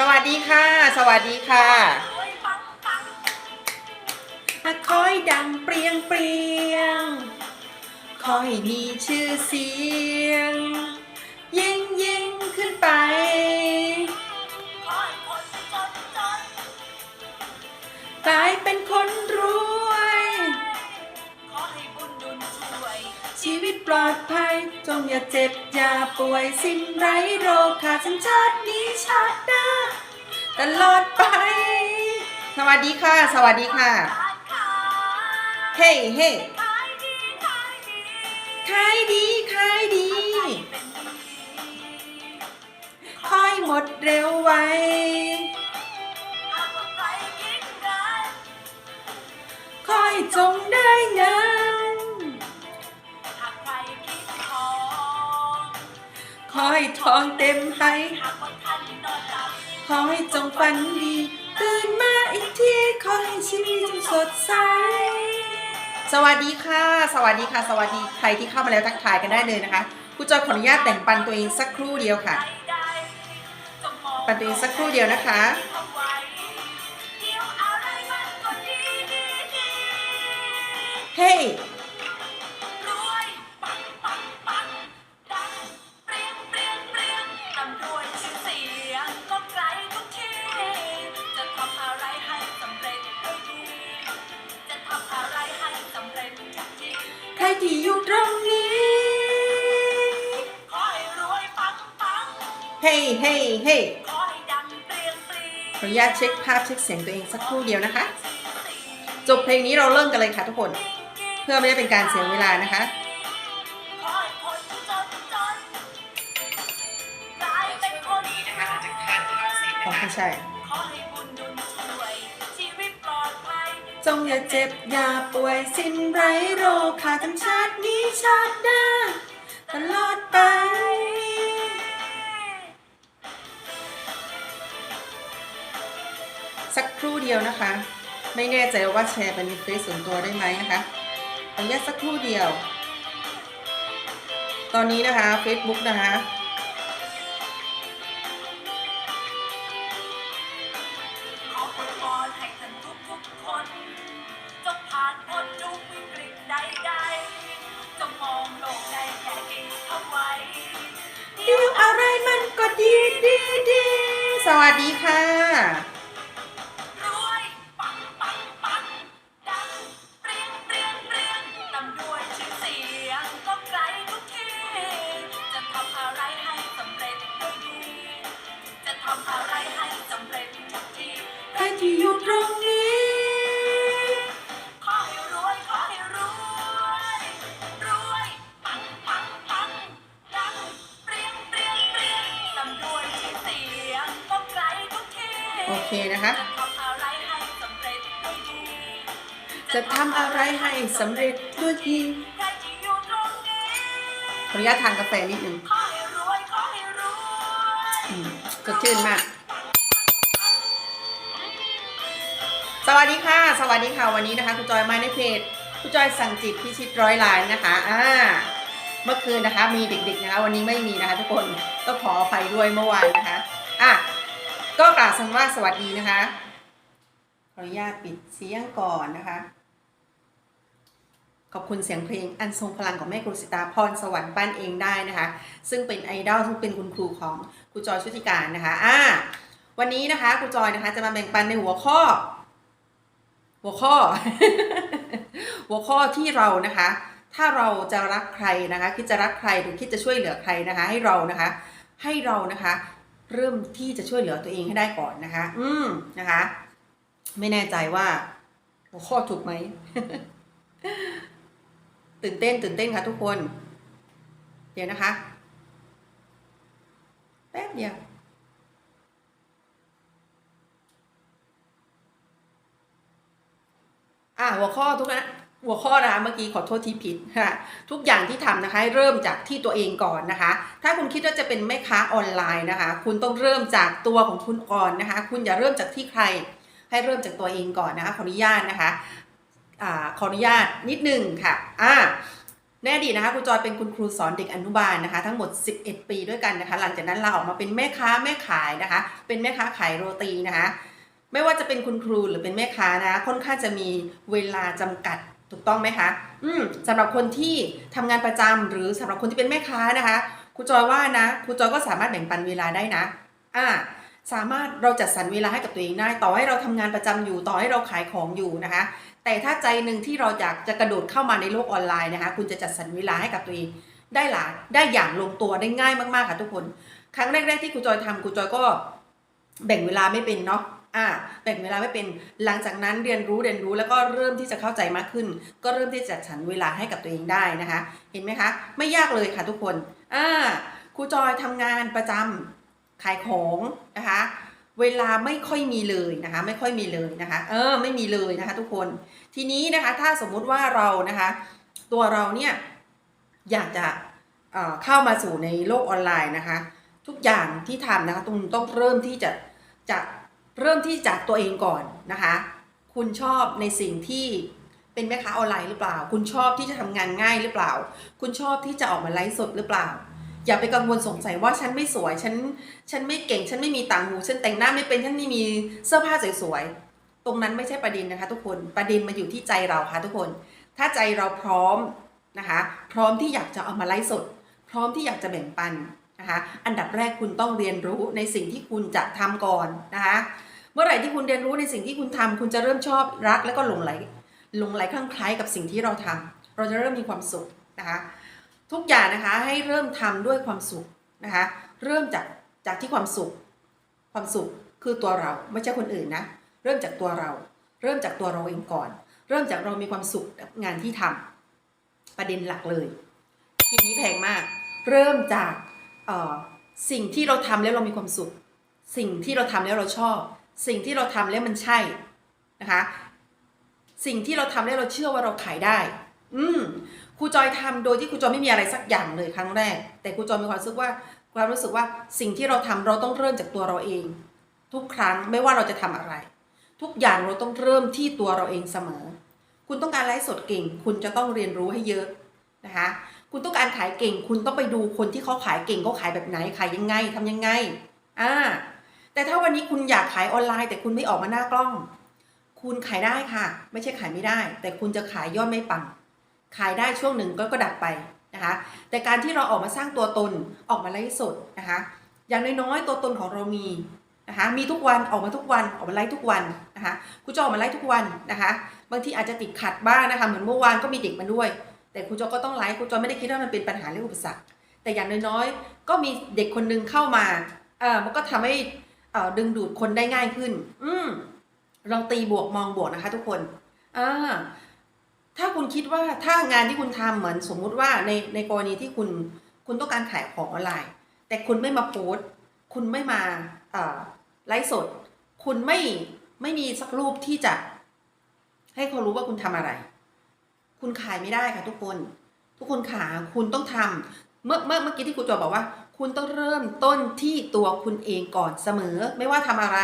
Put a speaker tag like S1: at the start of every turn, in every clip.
S1: สวัสดีค่ะ สวัสดีค่ะคอยดังเปรียงเปรียง คอยมีชื่อเสียง ยิ่งยิ่งขึ้นไป กลายเป็นคนรวย ชีวิตปลอดภัย จงอย่าเจ็บอย่าป่วยสิ้นไร้โรคขาดสัญชาตินี้ชาติหน้า ตลอดไป สวัสดีค่ะ สวัสดีค่ะ เฮ้เฮ้ขายดีขายดีค่อยหมดเร็วไวค่อยจงได้เงินคอยทองเต็มไต ขอให้จงฝันดี ตื่นมาอีกทีขอให้ชีวิตจงสดใส สวัสดีค่ะ สวัสดีค่ะ สวัสดีใครที่เข้ามาแล้วทักทายกันได้เลยนะคะครูจอยขออนุญาตแบ่งปันตัวเองสักครู่เดียวค่ะ ปันตัวเองสักครู่เดียวนะคะเฮ้ ยใครที่อยู่ตรงนี้เฮ้ยเฮ้ยเฮ้ยขออนุญาตเช็คภาพเช็คเสียงตัวเองสักครู่เดียวนะคะ จบเพลงนี้เราเริ่มกันเลยค่ะทุกคน เพื่อไม่ได้เป็นการเสียเวลานะคะ ของคุณชัย จงอย่าเจ็บอย่าป่วยสิ้นไร้โรคขาดทั้งชาตินี้ชาติหน้าตลอดไปสักครู่เดียวนะคะ ไม่แน่ใจว่าแชร์เป็นเฟซส่วนตัวได้ไหมนะคะขออนุญาตสักครู่เดียว ตอนนี้นะคะ Facebook นะคะ
S2: กดดี
S1: ดีดีสวัสดีค่ะ
S2: จะทำอะไรให้สำเร็จด้วยดีใค
S1: รที่
S2: ขออ
S1: นุญาตทานกาแฟนิดนึง
S2: อื
S1: มสดชื่นมาก สวัสดีค่ะ สวัสดีค่ะ วันนี้นะคะคุณจอยมาในเพจคุณจอยสั่งจิตพิชิตร้อยล้านนะคะ อ่า เมื่อคืนนะคะ มีเด็กๆนะคะ วันนี้ไม่มีนะคะทุกคนต้องขออภัยด้วยเมื่อวานนะคะ อะ ก็กล่าวคำว่าสวัสดีนะคะ ขออนุญาตปิดเสียงก่อนนะคะ ขอบคุณเสียงเพลงอันทรงพลังของแม่ครูสิตาพรสวรรค์ปั้นเองได้นะคะ ซึ่งเป็นไอดอลซึ่งเป็นคุณครูของครูจอยชุติการนะคะอ่าวันนี้นะคะครูจอยนะคะ จะมาแบ่งปันในหัวข้อ หัวข้อ หัวข้อที่เรานะคะ ถ้าเราจะรักใครนะคะคิดจะรักใครหรือคิดจะช่วยเหลือใครนะคะ ให้เรานะคะ ให้เรานะคะ เริ่มที่จะช่วยเหลือตัวเองให้ได้ก่อนนะคะ อืมนะคะ ไม่แน่ใจว่า หัวข้อถูกไหม ตื่นเต้นตื่นเต้นค่ะทุกคน เดี๋ยวนะคะ แป๊บเดียวอ่าหัวข้อทุกนะหัวข้อนะคะเมื่อกี้ขอโทษที่ผิดค่ะทุกอย่างที่ทำนะคะเริ่มจากที่ตัวเองก่อนนะคะ ถ้าคุณคิดว่าจะเป็นแม่ค้าออนไลน์นะคะ คุณต้องเริ่มจากตัวของคุณก่อนนะคะ คุณอย่าเริ่มจากที่ใคร ให้เริ่มจากตัวเองก่อนนะคะขออนุญาตนะคะ อขออนุญาตนิดนึงค่ะอ่าในอดีนะคะครูจอยเป็นคุณครูสอนเด็กอนุบาลนะคะ ทั้งหมด 11 ปีด้วยกันนะคะ หลังจากนั้นเราออกมาเป็นแม่ค้าแม่ขายนะคะ เป็นแม่ค้าขายโรตีนะคะ ไม่ว่าจะเป็นคุณครูหรือเป็นแม่ค้านะค่อนข้างจะมีเวลาจำกัดถูกต้องไหมคะอืมสำหรับคนที่ทำงานประจำหรือสำหรับคนที่เป็นแม่ค้านะคะครูจอยว่านะครูจอยก็สามารถแบ่งปันเวลาได้นะอ่าสามารถเราจัดสรรเวลาให้กับตัวเองได้ ต่อให้เราทำงานประจำอยู่ ต่อให้เราขายของอยู่นะคะ แต่ถ้าใจหนึ่งที่เราอยากจะกระโดดเข้ามาในโลกออนไลน์นะคะ คุณจะจัดสรรเวลาให้กับตัวเองได้หลายได้อย่างลงตัวได้ง่ายมากๆค่ะทุกคน ครั้งแรก ๆ ที่ครูจอยทำครูจอยก็แบ่งเวลาไม่เป็นเนาะอ่าแบ่งเวลาไม่เป็นหลังจากนั้นเรียนรู้เรียนรู้แล้วก็เริ่มที่จะเข้าใจมากขึ้น ก็เริ่มที่จะจัดสรรเวลาให้กับตัวเองได้นะคะ เห็นไหมคะ ไม่ยากเลยค่ะทุกคนอ่าครูจอยทำงานประจำขายของนะคะ เวลาไม่ค่อยมีเลยนะคะ ไม่ค่อยมีเลยนะคะ เออไม่มีเลยนะคะ ทุกคนทีนี้นะคะ ถ้าสมมุติว่าเรานะคะ ตัวเราเนี่ยอยากจะเออเข้ามาสู่ในโลกออนไลน์นะคะ ทุกอย่างที่ทำนะคะต้องต้องเริ่มที่จะจะเริ่มที่จากตัวเองก่อนนะคะ คุณชอบในสิ่งที่เป็นแม่ค้าออนไลน์หรือเปล่า คุณชอบที่จะทำงานง่ายหรือเปล่า คุณชอบที่จะออกมาไลฟ์สดหรือเปล่า อย่าไปกังวลสงสัยว่าฉันไม่สวย ฉัน ฉันไม่เก่ง ฉันไม่มีต่างหู ฉันแต่งหน้าไม่เป็น ฉันไม่มีเสื้อผ้าสวยๆ ตรงนั้นไม่ใช่ประเด็นนะคะ ทุกคน ประเด็นมาอยู่ที่ใจเราค่ะทุกคน ถ้าใจเราพร้อมนะคะ พร้อมที่อยากจะเอามาไลฟ์สด พร้อมที่อยากจะแบ่งปันนะคะ อันดับแรกคุณต้องเรียนรู้ในสิ่งที่คุณจะทำก่อนนะคะ เมื่อไหร่ที่คุณเรียนรู้ในสิ่งที่คุณทำคุณจะเริ่มชอบรักแล้วก็หลงไหล หลงไหลคลั่งไคล้กับสิ่งที่เราทำเราจะเริ่มมีความสุขนะคะ ทุกอย่างนะคะให้เริ่มทำด้วยความสุขนะคะ เริ่มจากจากที่ความสุข ความสุขคือตัวเราไม่ใช่คนอื่นนะ เริ่มจากตัวเรา เริ่มจากตัวเราเองก่อน เริ่มจากเรามีความสุขกับงานที่ทำประเด็นหลักเลยคลิปนี้แพงมาก เริ่มจากสิ่งที่เราทำแล้วเรามีความสุข สิ่งที่เราทำแล้วเราชอบ สิ่งที่เราทำแล้วมันใช่นะคะ สิ่งที่เราทำแล้วเราเชื่อว่าเราขายได้ อืม ครูจอยทำโดยที่ครูจอยไม่มีอะไรสักอย่างเลยครั้งแรก แต่ครูจอยมีความรู้สึกว่าความรู้สึกว่าสิ่งที่เราทำเราต้องเริ่มจากตัวเราเอง ทุกครั้งไม่ว่าเราจะทำอะไร ทุกอย่างเราต้องเริ่มที่ตัวเราเองเสมอ คุณต้องการไลฟ์สดเก่ง คุณจะต้องเรียนรู้ให้เยอะนะคะคุณต้องการขายเก่ง คุณต้องไปดูคนที่เขาขายเก่งเขาขายแบบไหนขายยังไงทำยังไงอ่าแต่ถ้าวันนี้คุณอยากขายออนไลน์ แต่คุณไม่ออกมาหน้ากล้อง คุณขายได้ค่ะ ไม่ใช่ขายไม่ได้ แต่คุณจะขายยอดไม่ปัง ขายได้ช่วงหนึ่งก็ก็ดับไปนะคะ แต่การที่เราออกมาสร้างตัวตนออกมาไลฟ์สดนะคะ อย่างน้อยๆตัวตนของเรามีนะคะ มีทุกวันออกมาทุกวันออกมาไลฟ์ทุกวันนะคะครูจะออกมาไลฟ์ทุกวันนะคะ บางทีอาจจะติดขัดบ้างนะคะ เหมือนเมื่อวานก็มีเด็กมาด้วย แต่ครูจอก็ต้องไลฟ์ครูจอไม่ได้คิดว่ามันเป็นปัญหาเรื่องอุปสรรค แต่อย่างน้อยๆก็มีเด็กคนหนึงเข้ามาเออมันก็ทำให้เอ่อดึงดูดคนได้ง่ายขึ้น อืมลองตีบวกมองบวกนะคะ ทุกคนอ่า ถ้าคุณคิดว่าถ้างานที่คุณทำเหมือนสมมุติว่าในในกรณีที่คุณคุณต้องการขายของออนไลน์ แต่คุณไม่มาโพสต์คุณไม่มาไลฟ์สด คุณไม่ไม่มีสักรูปที่จะ ให้เขารู้ว่าคุณทำอะไร คุณขายไม่ได้ค่ะทุกคน ทุกคนขาคุณต้องทำเมื่อเมื่อเมื่อกี้ที่ครูจอบอกว่า คุณต้องเริ่มต้นที่ตัวคุณเองก่อนเสมอ ไม่ว่าทำอะไร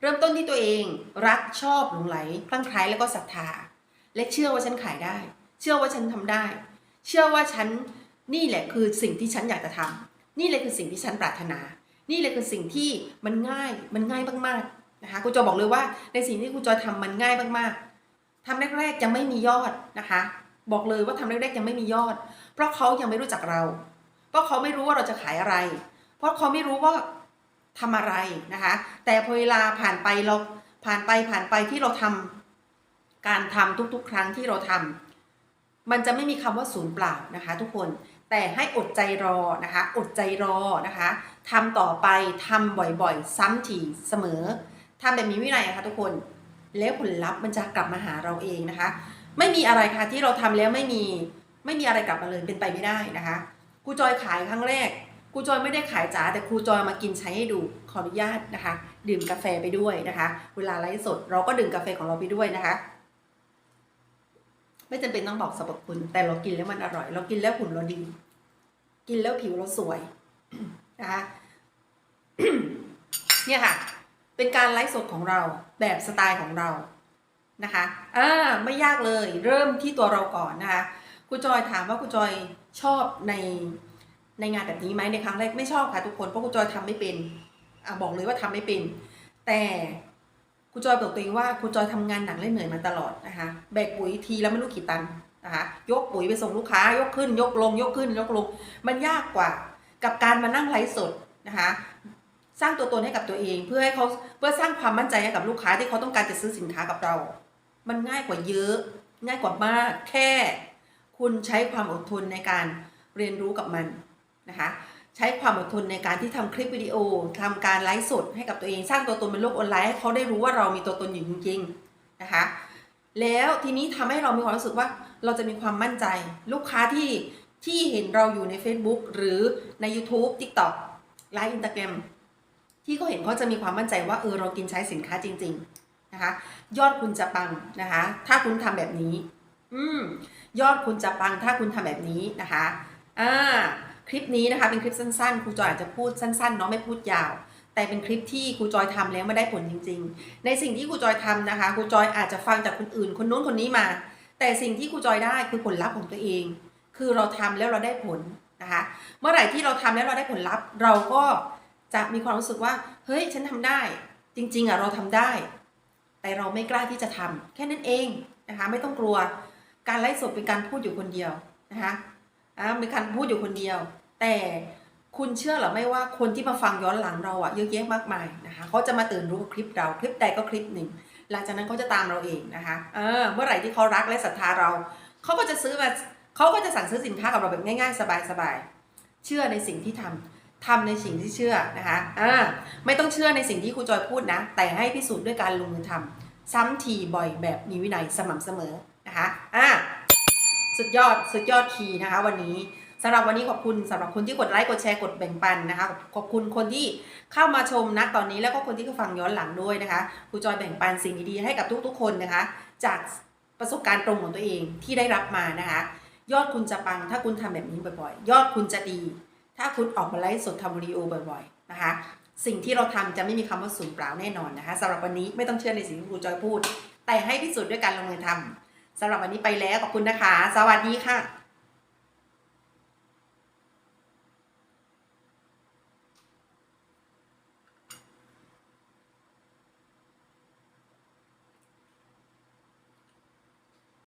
S1: เริ่มต้นที่ตัวเอง รักชอบหลงไหลคลั่งไคล้แล้วก็ศรัทธา และเชื่อว่าฉันขายได้ เชื่อว่าฉันทำได้ เชื่อว่าฉันนี่แหละคือสิ่งที่ฉันอยากจะทำนี่แหละคือสิ่งที่ฉันปรารถนา นี่แหละคือสิ่งที่มันง่ายมันง่ายมากๆนะคะครูจอยบอกเลยว่าในสิ่งที่ครูจอยทำมันง่ายมากๆทำแรกๆยังไม่มียอดนะคะ บอกเลยว่าทำแรกๆยังไม่มียอด เพราะเขายังไม่รู้จักเรา เพราะเขาไม่รู้ว่าเราจะขายอะไร เพราะเขาไม่รู้ว่าทำอะไรนะคะ แต่พอเวลาผ่านไปเราผ่านไปผ่านไปที่เราทำ การทำทุกๆ ครั้งที่เราทำมันจะไม่มีคำว่าศูนย์เปล่านะคะ ทุกคนแต่ให้อดใจรอนะคะ อดใจรอนะคะทำต่อไปทำบ่อยๆ ซ้ำถี่เสมอทำแบบมีวินัยนะคะทุกคน แล้วผลลัพธ์มันจะกลับมาหาเราเองนะคะ ไม่มีอะไรค่ะที่เราทำแล้วไม่มีไม่มีอะไรกลับมาเลยเป็นไปไม่ได้นะคะครูจอยขายครั้งแรกครูจอยไม่ได้ขายจ๋าแต่ครูจอยมากินใช้ให้ดูขออนุญาตนะคะ ดื่มกาแฟไปด้วยนะคะ เวลาไลฟ์สดเราก็ดื่มกาแฟของเราไปด้วยนะคะ ไม่จำเป็นต้องบอกสรรพคุณ แต่เรากินแล้วมันอร่อย เรากินแล้วหุ่นเราดี กินแล้วผิวเราสวยนะคะเนี่ยค่ะ เป็นการไลฟ์สดของเราแบบสไตล์ของเรานะคะอ่าไม่ยากเลยเริ่มที่ตัวเราก่อนนะคะครูจอยถามว่าครูจอยชอบในในงานแบบนี้ไหมในครั้งแรกไม่ชอบค่ะทุกคนเพราะครูจอยทำไม่เป็นอะบอกเลยว่าทำไม่เป็น แต่ ครูจอยบอกตัวเองว่าครูจอยทำงานหนักและเหนื่อยมาตลอดนะคะแบกปุ๋ยทีแล้วไม่รู้กี่ตันนะคะยกปุ๋ยไปส่งลูกค้ายกขึ้น ยกลง ยกขึ้น ยกลง มันยากกว่ากับการมานั่งไลฟ์สดนะคะสร้างตัวตนให้กับตัวเอง เพื่อให้เขาเพื่อสร้างความมั่นใจให้กับลูกค้าที่เขาต้องการจะซื้อสินค้ากับเรา มันง่ายกว่าเยอะ ง่ายกว่ามาก แค่ คุณใช้ความอดทนในการเรียนรู้กับมันนะคะ ใช้ความอดทนในการที่ทำคลิปวิดีโอทำการไลฟ์สดให้กับตัวเองสร้างตัวตนเป็นโลกออนไลน์ให้เขาได้รู้ว่าเรามีตัวตนอยู่จริงๆนะคะ แล้วทีนี้ทำให้เรามีความรู้สึกว่าเราจะมีความมั่นใจ ลูกค้าที่ที่เห็นเราอยู่ใน Facebook หรือใน YouTube TikTok ไลฟ์อินสตาแกรมที่เขาเห็นเขาจะมีความมั่นใจว่าเออเรากินใช้สินค้าจริง ๆนะคะ ยอดคุณจะปังนะคะ ถ้าคุณทำแบบนี้ อืมยอดคุณจะปังถ้าคุณทำแบบนี้นะคะอ่า คลิปนี้นะคะเป็นคลิปสั้นๆครูจอยอาจจะพูดสั้นๆเนาะไม่พูดยาว แต่เป็นคลิปที่ครูจอยทำแล้วไม่ได้ผลจริง ๆ ในสิ่งที่ครูจอยทำนะคะครูจอยอาจจะฟังจากคนอื่น คนนู้นคนนี้มา แต่สิ่งที่ครูจอยได้คือผลลัพธ์ของตัวเอง คือเราทำแล้วเราได้ผลนะคะ เมื่อไหร่ที่เราทำแล้วเราได้ผลลัพธ์เราก็จะมีความรู้สึกว่า เฮ้ยฉันทำได้ จริง ๆอะเราทำได้ แต่เราไม่กล้าที่จะทำแค่นั้นเองนะคะไม่ต้องกลัวการไลฟ์สดเป็นการพูดอยู่คนเดียวนะคะ อ่าเป็นการพูดอยู่คนเดียว แต่คุณเชื่อหรือไม่ว่าคนที่มาฟังย้อนหลังเราอะเยอะแยะมากมายนะคะเขาจะมาตื่นรู้กับคลิปเราคลิปใดก็คลิปหนึ่ง หลังจากนั้นเขาจะตามเราเองนะคะเออเมื่อไหร่ที่เขารักและศรัทธาเราเขาก็จะซื้อมาเขาก็จะสั่งซื้อสินค้ากับเราแบบง่ายๆ สบายๆเชื่อในสิ่งที่ทำทำในสิ่งที่เชื่อนะคะอ่าไม่ต้องเชื่อในสิ่งที่ครูจอยพูดนะ แต่ให้พิสูจน์ด้วยการลงมือทำซ้ำทีบ่อยแบบมีวินัยสม่ำเสมอนะคะอ่า สุดยอดสุดยอดคีย์นะคะ วันนี้สำหรับวันนี้ขอบคุณสำหรับคนที่กดไลค์กดแชร์กดแบ่งปันนะคะ ขอบคุณคนที่เข้ามาชมนะตอนนี้แล้วก็คนที่ฟังย้อนหลังด้วยนะคะครูจอยแบ่งปันสิ่งดีๆให้กับทุกๆ คนนะคะ จากประสบการณ์ตรงของตัวเองที่ได้รับมานะคะ ยอดคุณจะปังถ้าคุณทำแบบนี้บ่อยๆ ยอดคุณจะดี ถ้าคุณออกมาไลฟ์สดทำวิดีโอบ่อยๆนะคะ สิ่งที่เราทำจะไม่มีคำว่าสูญเปล่าแน่นอนนะคะสำหรับวันนี้ไม่ต้องเชื่อในสิ่งที่ครูจอยพูด แต่ให้พิสูจน์ด้วยการลงมือทำ สำหรับวันนี้ไปแล้วขอบคุณนะคะ สวัสดีค่ะ